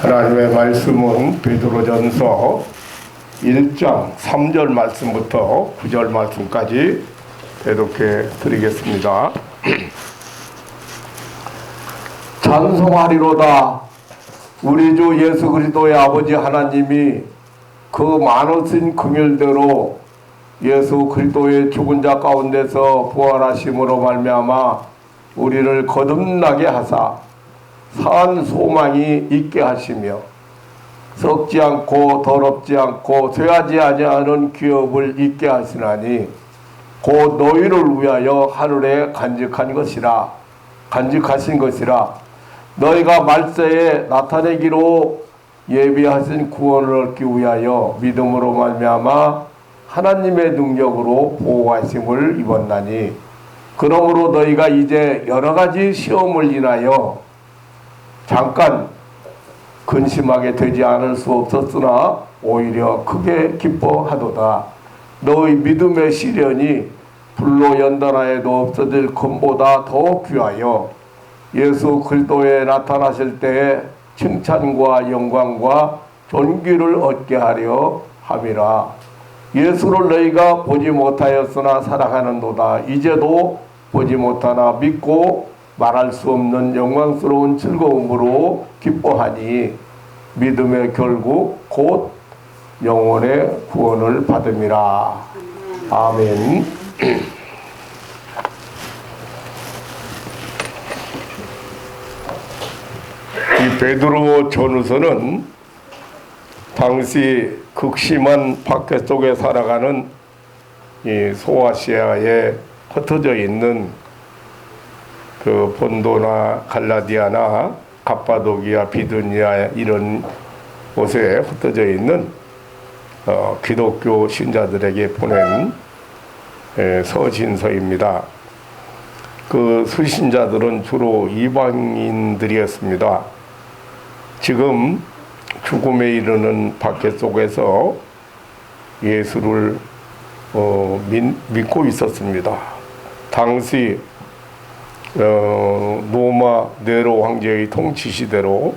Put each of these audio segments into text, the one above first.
하나님의 말씀은 베드로전서 1장 3절 말씀부터 9절 말씀까지 대독해 드리겠습니다. 찬송하리로다 우리 주 예수 그리스도의 아버지 하나님이 그 많으신 긍휼대로 예수 그리스도의 죽은 자 가운데서 부활하심으로 말미암아 우리를 거듭나게 하사 산 소망이 있게 하시며 썩지 않고 더럽지 않고 쇠하지 아니하는 기업을 있게 하시나니 곧 너희를 위하여 하늘에 간직한 것이라 간직하신 것이라. 너희가 말세에 나타내기로 예비하신 구원을 얻기 위하여 믿음으로 말미암아 하나님의 능력으로 보호하심을 입었나니 그러므로 너희가 이제 여러 가지 시험을 인하여 잠깐 근심하게 되지 않을 수 없었으나 오히려 크게 기뻐하도다. 너희 믿음의 시련이 불로 연단하여도 없어질 금보다 더 귀하여 예수 그리스도에 나타나실 때에 칭찬과 영광과 존귀를 얻게 하려 함이라. 예수를 너희가 보지 못하였으나 사랑하는도다. 이제도 보지 못하나 믿고 말할 수 없는 영광스러운 즐거움으로 기뻐하니 믿음의 결국 곧 영혼의 구원을 받음이라. 아멘. 이 베드로 전후서는 당시 극심한 박해 속에 살아가는 이 소아시아에 흩어져 있는 그 본도나 갈라디아나 갑바도기아 비두니아 이런 곳에 흩어져 있는 어, 기독교 신자들에게 보낸 에, 서신서입니다. 그 수신자들은 주로 이방인들이었습니다. 지금 죽음에 이르는 박해 속에서 예수를 어, 믿, 믿고 있었습니다. 당시 어, 로마 네로 황제의 통치 시대로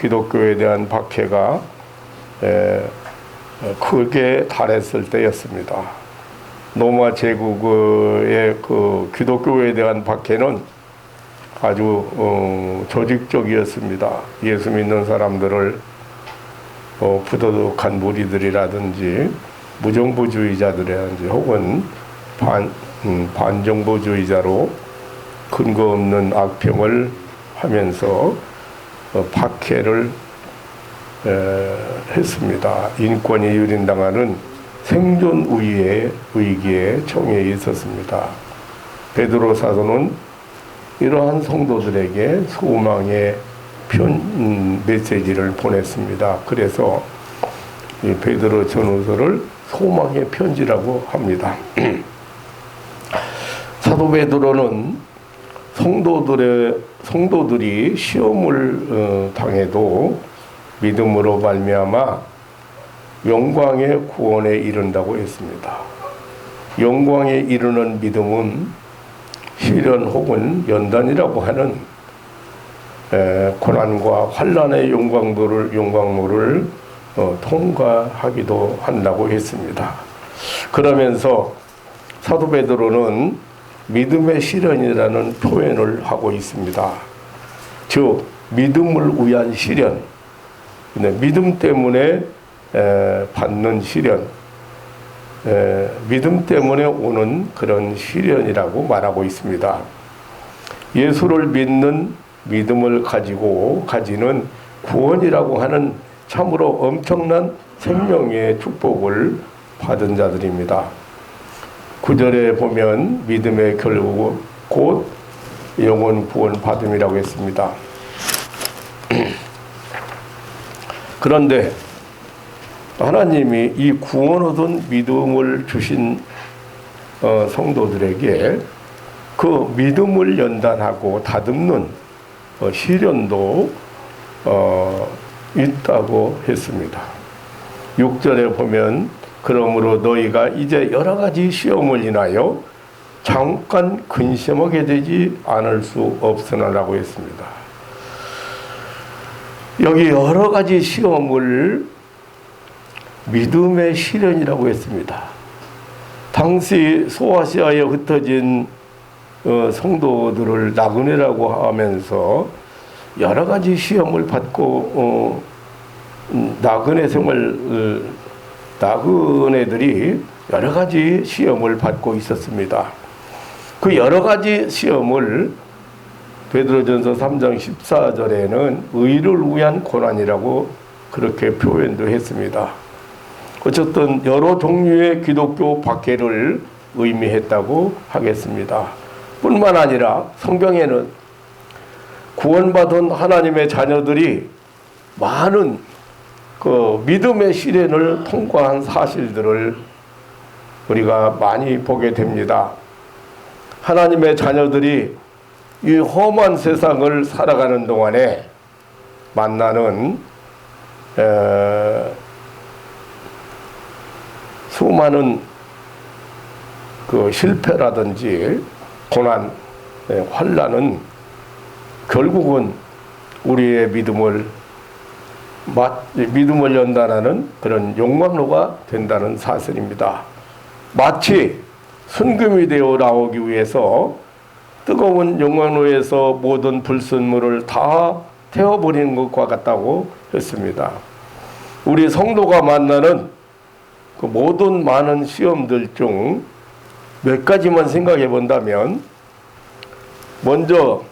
기독교에 대한 박해가 에, 크게 달했을 때였습니다. 로마 제국의 그 기독교에 대한 박해는 아주 어, 조직적이었습니다. 예수 믿는 사람들을 어, 부도덕한 무리들이라든지 무정부주의자들이라든지 혹은 반, 음, 반정부주의자로 근거 없는 악평을 하면서 어, 박해를 에, 했습니다. 인권이 유린당하는 생존 우위의 위기에 처해 있었습니다. 베드로 사도는 이러한 성도들에게 소망의 편 음, 메시지를 보냈습니다. 그래서 이 베드로 전후서를 소망의 편지라고 합니다. 사도 베드로는 성도들의 성도들이 시험을 어, 당해도 믿음으로 말미암아 영광의 구원에 이른다고 했습니다. 영광에 이르는 믿음은 시련 혹은 연단이라고 하는 에, 고난과 환란의 영광도를 영광로를 어, 통과하기도 한다고 했습니다. 그러면서 사도 베드로는 믿음의 시련이라는 표현을 하고 있습니다. 즉 믿음을 위한 네, 믿음 때문에 에, 받는 에, 믿음 때문에 오는 그런 시련이라고 말하고 있습니다. 예수를 믿는 믿음을 가지고 가지는 구원이라고 하는 참으로 엄청난 생명의 축복을 받은 자들입니다. 구절에 보면 믿음의 결국 곧 영원 구원 받음이라고 했습니다. 그런데 하나님이 이 구원 얻은 믿음을 주신 어, 성도들에게 그 믿음을 연단하고 다듬는 어, 시련도 어, 있다고 했습니다. 6절에 보면 그러므로 너희가 이제 여러 가지 시험을 인하여 잠깐 근심하게 되지 않을 수 없으나라고 했습니다. 여기 여러 가지 시험을 믿음의 시련이라고 했습니다. 당시 소아시아에 흩어진 어, 성도들을 나그네라고 하면서 여러 가지 시험을 받고 어, 음, 나그네 생활 어, 나그네들이 여러 가지 시험을 받고 있었습니다. 그 여러 가지 시험을 베드로전서 3장 14절에는 의를 위한 고난이라고 그렇게 표현도 했습니다. 어쨌든 여러 종류의 기독교 박해를 의미했다고 하겠습니다. 뿐만 아니라 성경에는 구원받은 하나님의 자녀들이 많은 그 믿음의 시련을 통과한 사실들을 우리가 많이 보게 됩니다. 하나님의 자녀들이 이 험한 세상을 살아가는 동안에 만나는 에, 수많은 그 실패라든지 고난, 예, 환란은 결국은 우리의 믿음을 믿음을 연단하는 그런 용광로가 된다는 사실입니다. 마치 순금이 되어 나오기 위해서 뜨거운 용광로에서 모든 불순물을 다 태워버리는 것과 같다고 했습니다. 우리 성도가 만나는 그 모든 많은 시험들 중 몇 가지만 생각해 본다면 먼저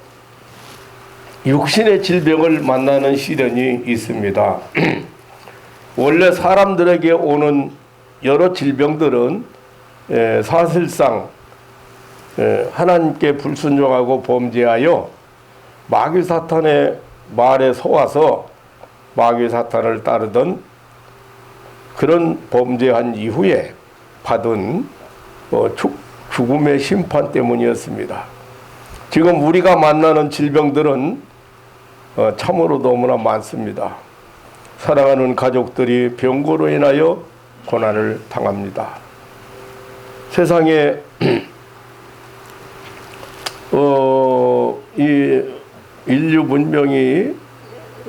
육신의 질병을 만나는 시련이 있습니다. 원래 사람들에게 오는 여러 질병들은 예, 사실상 예, 하나님께 불순종하고 범죄하여 마귀 사탄의 말에 속아서 마귀 사탄을 따르던 그런 범죄한 이후에 받은 어, 죽음의 심판 때문이었습니다. 지금 우리가 만나는 질병들은 어, 참으로 너무나 많습니다. 사랑하는 가족들이 병고로 인하여 고난을 당합니다. 세상에 어, 이 인류 문명이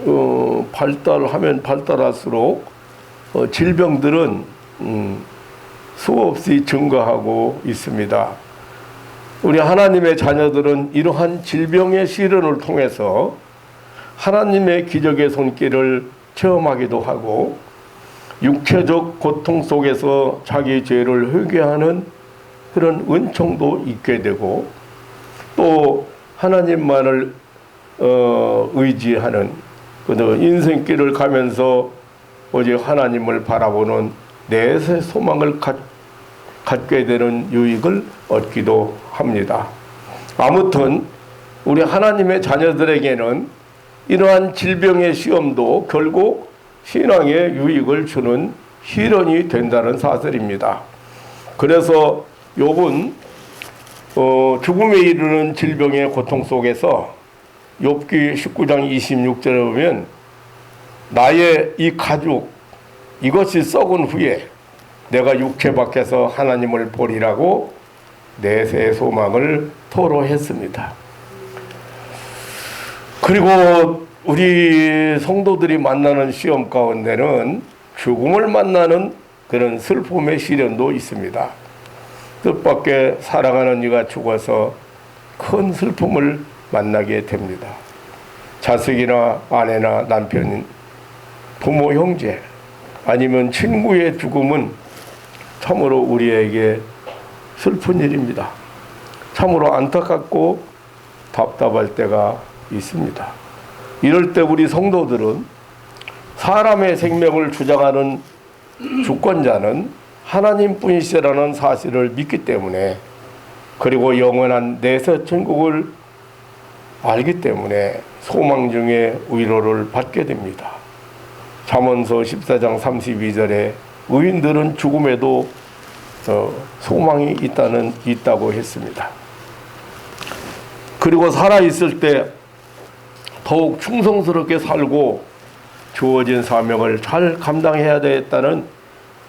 어, 발달하면 발달할수록 어, 질병들은 음, 수없이 증가하고 있습니다. 우리 하나님의 자녀들은 이러한 질병의 시련을 통해서 하나님의 기적의 손길을 체험하기도 하고 육체적 고통 속에서 자기 죄를 회개하는 그런 은총도 있게 되고 또 하나님만을 어, 의지하는 그 인생길을 가면서 오직 하나님을 바라보는 내세 소망을 갖, 갖게 되는 유익을 얻기도 합니다. 아무튼 우리 하나님의 자녀들에게는 이러한 질병의 시험도 결국 신앙의 유익을 주는 시련이 된다는 사실입니다. 그래서 욥은 어, 죽음에 이르는 질병의 고통 속에서 욥기 19장 26절에 보면 나의 이 가죽 이것이 썩은 후에 내가 육체 밖에서 하나님을 보리라고 내세 소망을 토로했습니다. 그리고 우리 성도들이 만나는 시험 가운데는 죽음을 만나는 그런 슬픔의 시련도 있습니다. 뜻밖의 사랑하는 이가 죽어서 큰 슬픔을 만나게 됩니다. 자식이나 아내나 남편, 부모, 형제, 아니면 친구의 죽음은 참으로 우리에게 슬픈 일입니다. 참으로 안타깝고 답답할 때가 있습니다. 이럴 때 우리 성도들은 사람의 생명을 주장하는 주권자는 하나님 뿐이시라는 사실을 믿기 때문에 그리고 영원한 내세 천국을 알기 때문에 소망 중에 위로를 받게 됩니다. 잠언서 14장 32절에 의인들은 죽음에도 어, 소망이 있다는 있다고 했습니다. 그리고 살아 있을 때 더욱 충성스럽게 살고 주어진 사명을 잘 감당해야 되겠다는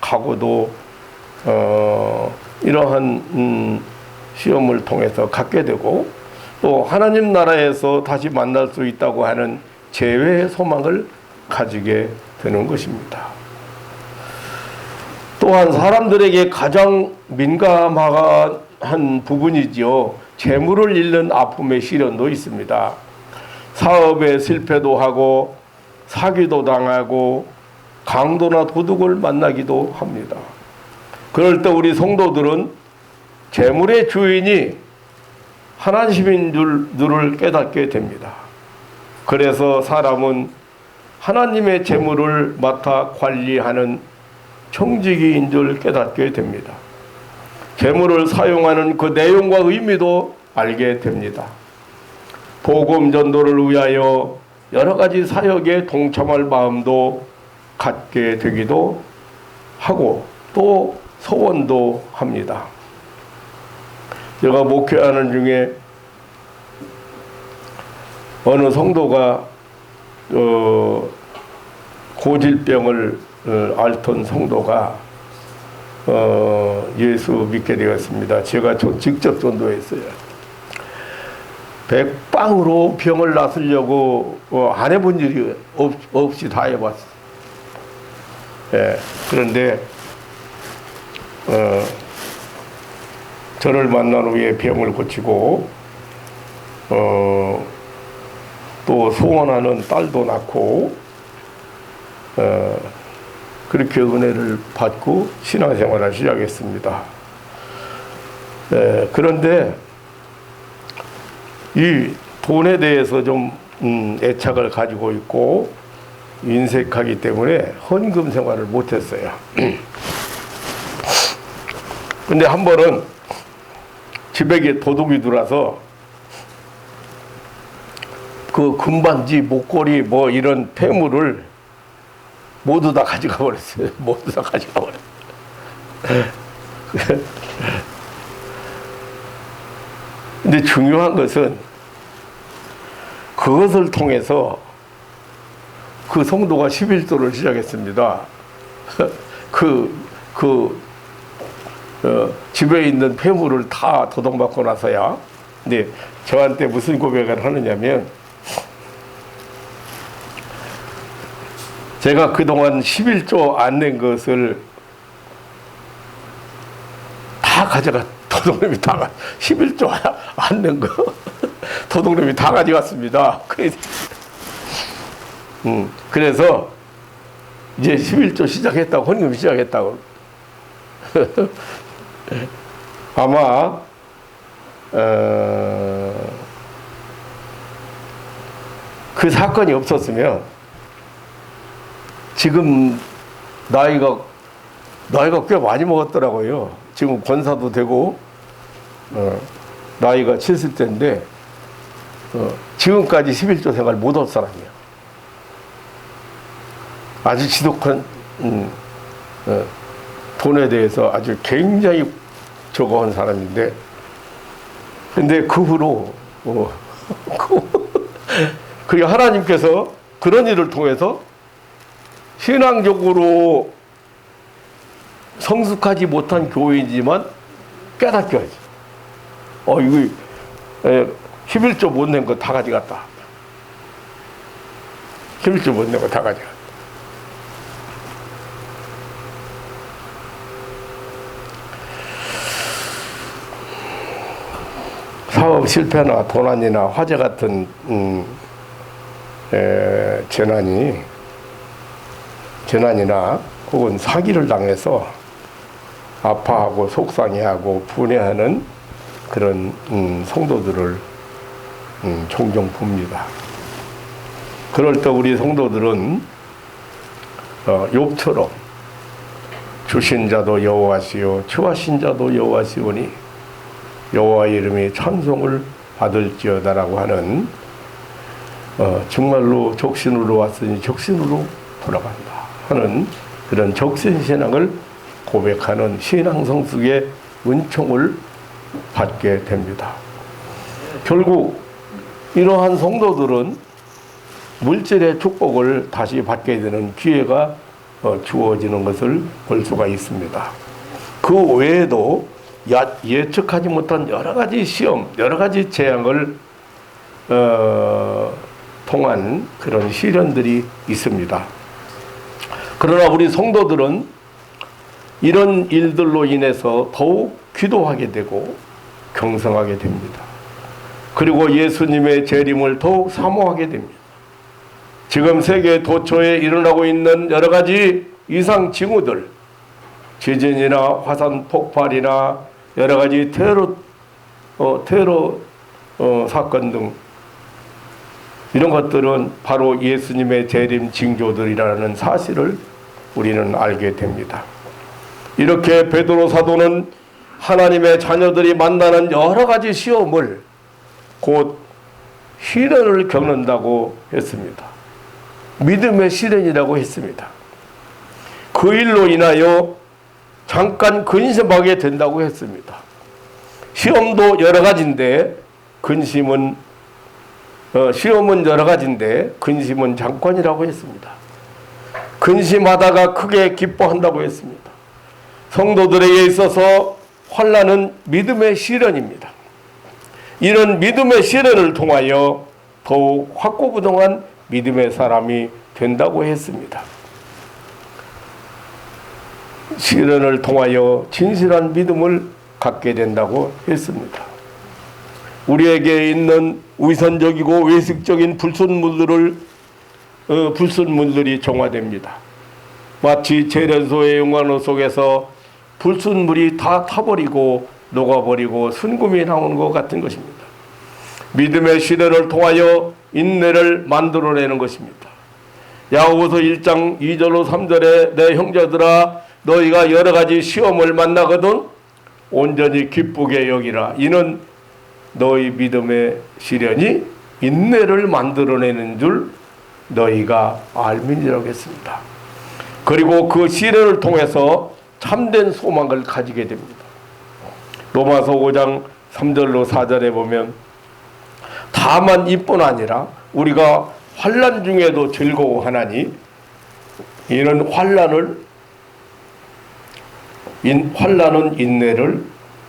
각오도 어, 이러한 음, 시험을 통해서 갖게 되고 또 하나님 나라에서 다시 만날 수 있다고 하는 재회의 소망을 가지게 되는 것입니다. 또한 사람들에게 가장 민감한 부분이지요. 재물을 잃는 아픔의 시련도 있습니다. 사업에 실패도 하고 사기도 당하고 강도나 도둑을 만나기도 합니다. 그럴 때 우리 성도들은 재물의 주인이 하나님인 줄을 깨닫게 됩니다. 그래서 사람은 하나님의 재물을 맡아 관리하는 청지기인 줄 깨닫게 됩니다. 재물을 사용하는 그 내용과 의미도 알게 됩니다. 복음 전도를 위하여 여러 가지 사역에 동참할 마음도 갖게 되기도 하고 또 소원도 합니다. 제가 목회하는 중에 어느 성도가 어, 고질병을 어, 앓던 성도가 어, 예수 믿게 되었습니다. 제가 저 직접 전도했어요. 백방으로 병을 낫으려고 어, 안 해본 일이 없, 없이 다 해봤어. 예, 그런데 어, 저를 만난 후에 병을 고치고 어, 또 소원하는 딸도 낳고 어, 그렇게 은혜를 받고 신앙생활을 시작했습니다. 예, 그런데 이 돈에 대해서 좀 음, 애착을 가지고 있고 인색하기 때문에 헌금 생활을 못했어요. 근데 한 번은 집에 도둑이 들어와서 그 금반지, 목걸이 뭐 이런 폐물을 모두 다 가져가 버렸어요. 모두 다 가져가 버렸어요. 근데 중요한 것은 그것을 통해서 그 성도가 11조를 시작했습니다. 그, 그, 어, 집에 있는 폐물을 다 도둑받고 나서야. 근데 저한테 무슨 고백을 하느냐면, 제가 그동안 11조 안 낸 것을 다 가져가, 도둑놈이 다, 가, 11조 안 낸 거, 도둑놈이 다 가져갔습니다. 그래서 음, 그래서 이제 11조 시작했다고, 헌금 시작했다고. 아마, 어, 그 사건이 없었으면 지금 나이가, 나이가 꽤 많이 먹었더라고요. 지금 권사도 되고, 어, 나이가 70대인데, 어, 지금까지 11조 생활 못할 사람이에요. 아주 지독한 음, 어, 돈에 대해서 아주 굉장히 저거 한 사람인데 근데 그 후로 어, 그리고 하나님께서 그런 일을 통해서 신앙적으로 성숙하지 못한 교회이지만 깨닫게 하지. 어, 이거, 에, 11조 못 낸 거 다 가져갔다. 11조 못 낸 거 다 가져갔다. 사업 실패나 도난이나 화재 같은 음, 에, 재난이 재난이나 혹은 사기를 당해서 아파하고 속상해하고 분해하는 그런 음, 성도들을 음, 종종 봅니다. 그럴 때 우리 성도들은 어, 욥처럼 주신 자도 여호와시요 취하신 자도 여호와시오니 여호와의 이름이 찬송을 받을지어다라고 하는 어, 정말로 적신으로 왔으니 적신으로 돌아간다 하는 그런 적신 신앙을 고백하는 신앙 성숙의 은총을 받게 됩니다. 결국 이러한 성도들은 물질의 축복을 다시 받게 되는 기회가 어, 주어지는 것을 볼 수가 있습니다. 그 외에도 예측하지 못한 여러 가지 시험, 여러 가지 재앙을 어, 통한 그런 시련들이 있습니다. 그러나 우리 성도들은 이런 일들로 인해서 더욱 기도하게 되고 경성하게 됩니다. 그리고 예수님의 재림을 더욱 사모하게 됩니다. 지금 세계 도처에 일어나고 있는 여러 가지 이상 징후들, 지진이나 화산 폭발이나 여러 가지 테러, 어, 테러 어, 사건 등 이런 것들은 바로 예수님의 재림 징조들이라는 사실을 우리는 알게 됩니다. 이렇게 베드로 사도는 하나님의 자녀들이 만나는 여러 가지 시험을 곧 시련을 겪는다고 했습니다. 믿음의 시련이라고 했습니다. 그 일로 인하여 잠깐 근심하게 된다고 했습니다. 시험도 여러 가지인데 근심은 어, 시험은 여러 가지인데 근심은 잠깐이라고 했습니다. 근심하다가 크게 기뻐한다고 했습니다. 성도들에게 있어서 환란은 믿음의 시련입니다. 이런 믿음의 시련을 통하여 더욱 확고부동한 믿음의 사람이 된다고 했습니다. 시련을 통하여 진실한 믿음을 갖게 된다고 했습니다. 우리에게 있는 위선적이고 외식적인 불순물들을 어, 불순물들이 정화됩니다. 마치 재련소의 용광로 속에서 불순물이 다 타버리고 녹아버리고 순금이 나오는 것 같은 것입니다. 믿음의 시대를 통하여 인내를 만들어내는 것입니다. 야고보서 1장 2절로 3절에 내 형제들아 너희가 여러 가지 시험을 만나거든 온전히 기쁘게 여기라 이는 너희 믿음의 시련이 인내를 만들어내는 줄 너희가 알민이라고 했습니다. 그리고 그 시련을 통해서 참된 소망을 가지게 됩니다. 로마서 5장 3절로 4절에 보면 다만 이뿐 아니라 우리가 환란 중에도 즐거워하나니 이는 환란을 인, 환란은 인내를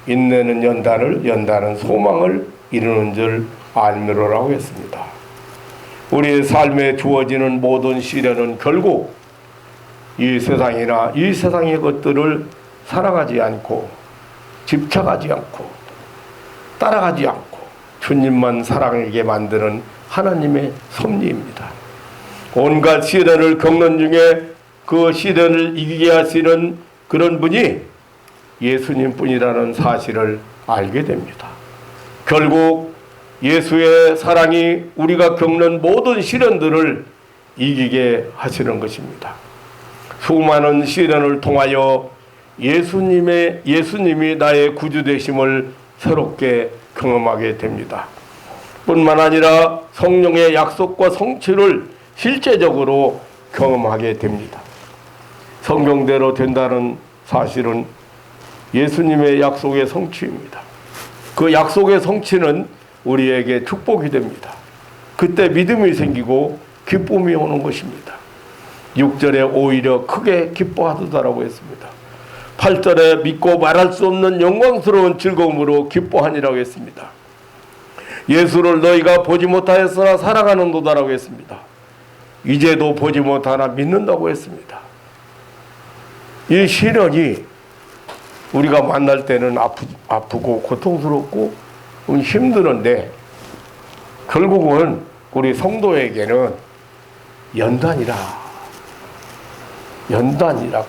인내는 연단을 연단은 소망을 이루는 줄 알미로라고 했습니다. 우리의 삶에 주어지는 모든 시련은 결국 이 세상이나 이 세상의 것들을 살아가지 않고 집착하지 않고 따라가지 않고 주님만 사랑하게 만드는 하나님의 섭리입니다. 온갖 시련을 겪는 중에 그 시련을 이기게 하시는 그런 분이 예수님 뿐이라는 사실을 알게 됩니다. 결국 예수의 사랑이 우리가 겪는 모든 시련들을 이기게 하시는 것입니다. 수많은 시련을 통하여 예수님의 예수님이 나의 구주 되심을 새롭게 경험하게 됩니다. 뿐만 아니라 성령의 약속과 성취를 실제적으로 경험하게 됩니다. 성경대로 된다는 사실은 예수님의 약속의 성취입니다. 그 약속의 성취는 우리에게 축복이 됩니다. 그때 믿음이 생기고 기쁨이 오는 것입니다. 6절에 오히려 크게 기뻐하더라고 했습니다. 8절에 믿고 말할 수 없는 영광스러운 즐거움으로 기뻐하니라고 했습니다. 예수를 너희가 보지 못하였으나 사랑하는도다라고 했습니다. 이제도 보지 못하나 믿는다고 했습니다. 이 시련이 우리가 만날 때는 아프, 아프고 고통스럽고 힘드는데 결국은 우리 성도에게는 연단이라 연단이라고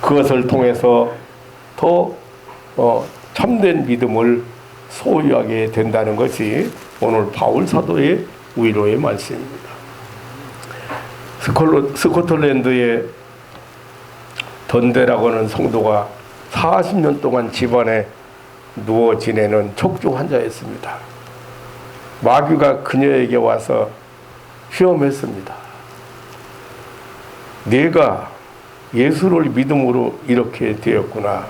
그것을 통해서 더 어, 참된 믿음을 소유하게 된다는 것이 오늘 바울 사도의 위로의 말씀입니다. 스콜로, 스코틀랜드의 던데라고 하는 성도가 40년 동안 집안에 누워 지내는 촉중 환자였습니다. 마귀가 그녀에게 와서 시험했습니다. 내가 예수를 믿음으로 이렇게 되었구나.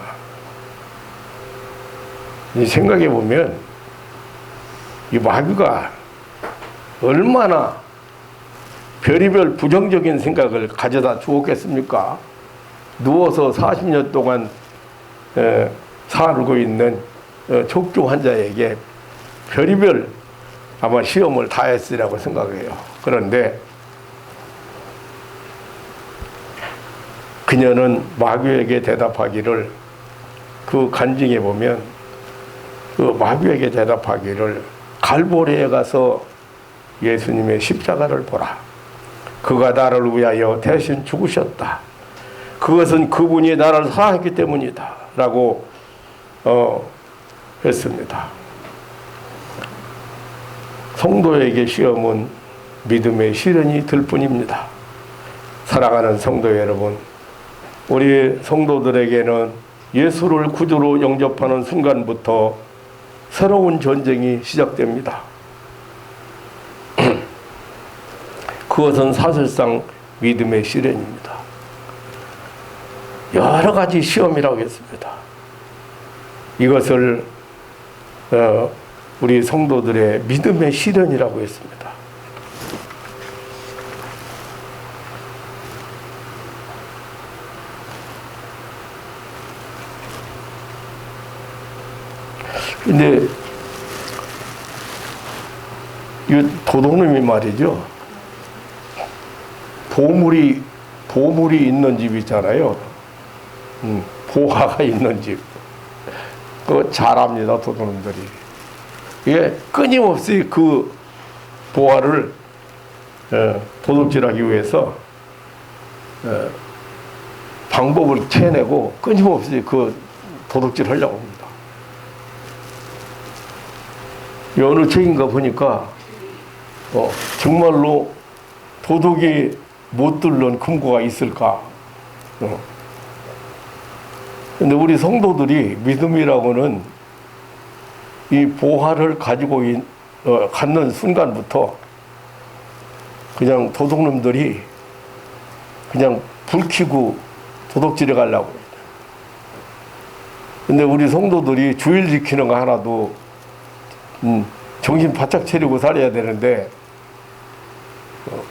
생각해 보면 이 마귀가 얼마나 별의별 부정적인 생각을 가져다 주었겠습니까? 누워서 40년 동안 살고 있는 어, 족주 환자에게 별의별 아마 시험을 다 했으리라고 생각해요. 그런데 그녀는 마귀에게 대답하기를 그 간증에 보면 그 마귀에게 대답하기를 갈보리에 가서 예수님의 십자가를 보라. 그가 나를 위하여 대신 죽으셨다. 그것은 그분이 나를 사랑했기 때문이다. 라고 어, 했습니다. 성도에게 시험은 믿음의 시련이 들 뿐입니다. 사랑하는 성도 여러분, 우리 성도들에게는 예수를 구주로 영접하는 순간부터 새로운 전쟁이 시작됩니다. 그것은 사실상 믿음의 시련입니다. 여러 가지 시험이라고 했습니다. 이것을 어, 우리 성도들의 믿음의 시련이라고 했습니다. 근데 이 도둑놈이 말이죠. 보물이 보물이 있는 집 있잖아요. 음, 보화가 있는 집. 그거 잘합니다 도둑놈들이. 이게 끊임없이 그 보화를 어, 도둑질하기 위해서 어, 방법을 캐내고 끊임없이 그 도둑질 하려고 합니다. 이 어느 책인가 보니까 어, 정말로 도둑이 못 뚫는 금고가 있을까? 어. 근데 우리 성도들이 믿음이라고는 이 보화를 가지고 있, 어, 갖는 순간부터 그냥 도둑놈들이 그냥 불 켜고 도둑질해 가려고. 근데 우리 성도들이 주일 지키는 거 하나도 음, 정신 바짝 차리고 살아야 되는데 어,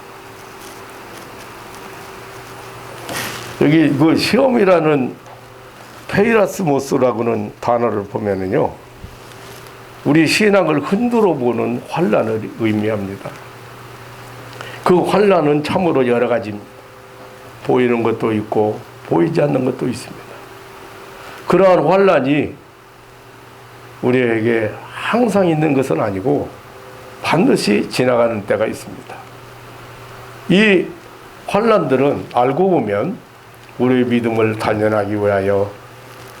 여기 그 시험이라는 페이라스모스라고는 단어를 보면은요 우리 신앙을 흔들어 보는 환란을 의미합니다. 그 환란은 참으로 여러 가지입니다. 보이는 것도 있고 보이지 않는 것도 있습니다. 그러한 환란이 우리에게 항상 있는 것은 아니고 반드시 지나가는 때가 있습니다. 이 환란들은 알고 보면 우리의 믿음을 단련하기 위하여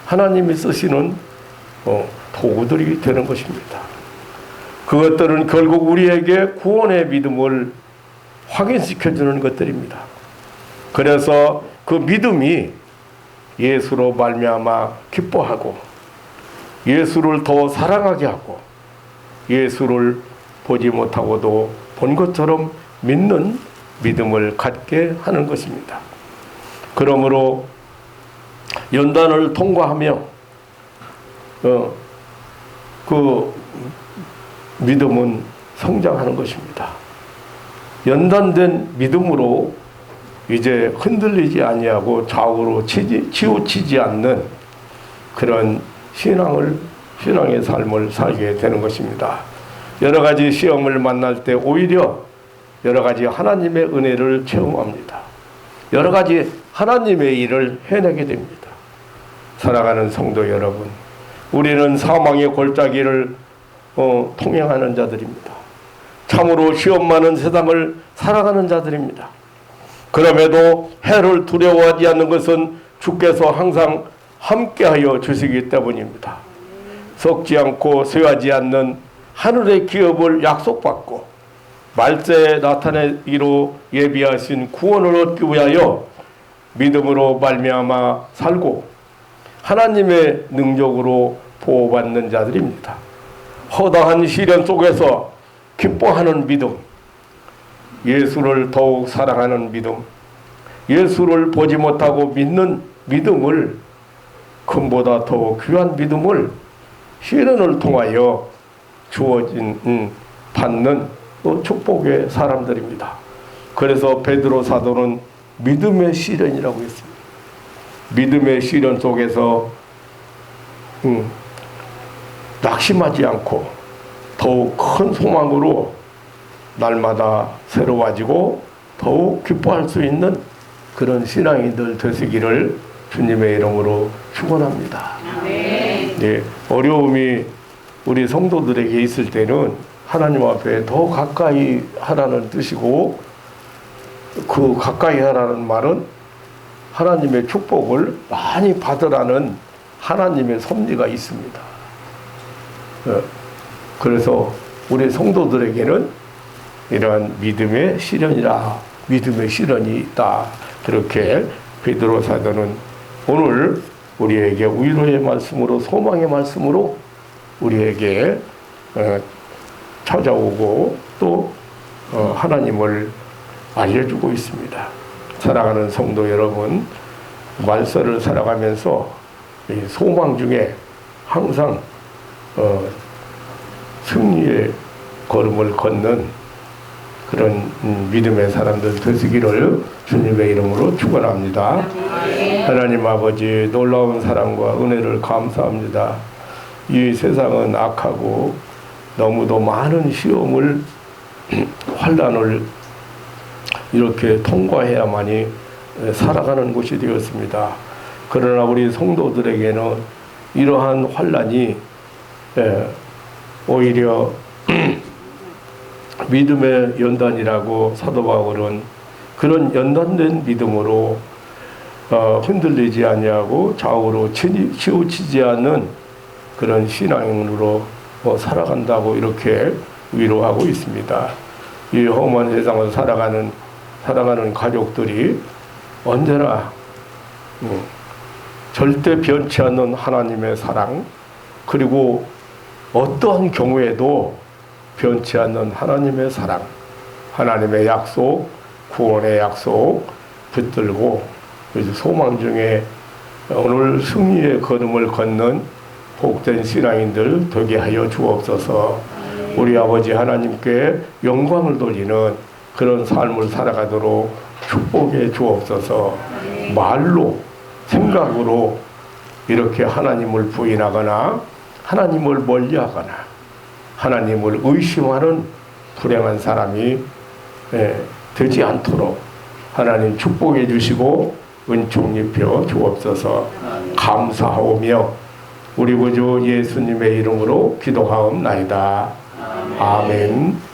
하나님이 쓰시는 어, 도구들이 되는 것입니다. 그것들은 결국 우리에게 구원의 믿음을 확인시켜 주는 것들입니다. 그래서 그 믿음이 예수로 말미암아 기뻐하고 예수를 더 사랑하게 하고 예수를 보지 못하고도 본 것처럼 믿는 믿음을 갖게 하는 것입니다. 그러므로 연단을 통과하며 어, 그 믿음은 성장하는 것입니다. 연단된 믿음으로 이제 흔들리지 아니하고 좌우로 치지, 치우치지 않는 그런 신앙을 신앙의 삶을 살게 되는 것입니다. 여러 가지 시험을 만날 때 오히려 여러 가지 하나님의 은혜를 체험합니다. 여러 가지 하나님의 일을 해내게 됩니다. 살아가는 성도 여러분, 우리는 사망의 골짜기를 어, 통행하는 자들입니다. 참으로 시험 많은 세상을 살아가는 자들입니다. 그럼에도 해를 두려워하지 않는 것은 주께서 항상 함께하여 주시기 때문입니다. 썩지 않고 쇠하지 않는 하늘의 기업을 약속받고 말세에 나타내기로 예비하신 구원을 얻기 위하여 믿음으로 말미암아 살고 하나님의 능력으로 보호받는 자들입니다. 허다한 시련 속에서 기뻐하는 믿음, 예수를 더욱 사랑하는 믿음, 예수를 보지 못하고 믿는 믿음을 금보다 더 귀한 믿음을 시련을 통하여 주어진 음, 받는 또 축복의 사람들입니다. 그래서 베드로 사도는 믿음의 시련이라고 했습니다. 믿음의 시련 속에서 음, 낙심하지 않고 더욱 큰 소망으로 날마다 새로워지고 더욱 기뻐할 수 있는 그런 신앙인들 되시기를 주님의 이름으로 축원합니다. 예, 어려움이 우리 성도들에게 있을 때는 하나님 앞에 더 가까이 하라는 뜻이고 그 가까이 하라는 말은 하나님의 축복을 많이 받으라는 하나님의 섭리가 있습니다. 예, 그래서 우리 성도들에게는 이러한 믿음의 시련이라 믿음의 시련이 있다. 그렇게 베드로 사도는 오늘 우리에게 위로의 말씀으로 소망의 말씀으로 우리에게 어, 찾아오고 또 어, 하나님을 알려주고 있습니다. 사랑하는 성도 여러분, 말세를 살아가면서 이 소망 중에 항상 어, 승리의 걸음을 걷는 그런 음, 믿음의 사람들 되시기를 주님의 이름으로 축원합니다. 하나님 아버지 놀라운 사랑과 은혜를 감사합니다. 이 세상은 악하고 너무도 많은 시험을 환란을 이렇게 통과해야만이 살아가는 곳이 되었습니다. 그러나 우리 성도들에게는 이러한 환란이 예, 오히려 믿음의 연단이라고 사도 바울은 그런 연단된 믿음으로 어, 흔들리지 아니하고 좌우로 치- 치우치지 않는 그런 신앙으로 어, 살아간다고 이렇게 위로하고 있습니다. 이 험한 세상을 살아가는 살아가는 가족들이 언제나 음, 절대 변치 않는 하나님의 사랑 그리고 어떠한 경우에도 변치 않는 하나님의 사랑, 하나님의 약속, 구원의 약속 붙들고 소망 중에 오늘 승리의 걸음을 걷는 복된 신앙인들 되게 하여 주옵소서. 우리 아버지 하나님께 영광을 돌리는 그런 삶을 살아가도록 축복해 주옵소서. 말로 생각으로 이렇게 하나님을 부인하거나 하나님을 멀리하거나 하나님을 의심하는 불행한 사람이 예, 되지 않도록 하나님 축복해 주시고 은총 입혀 주옵소서 감사하오며 우리 구주 예수님의 이름으로 기도하옵나이다. 아멘.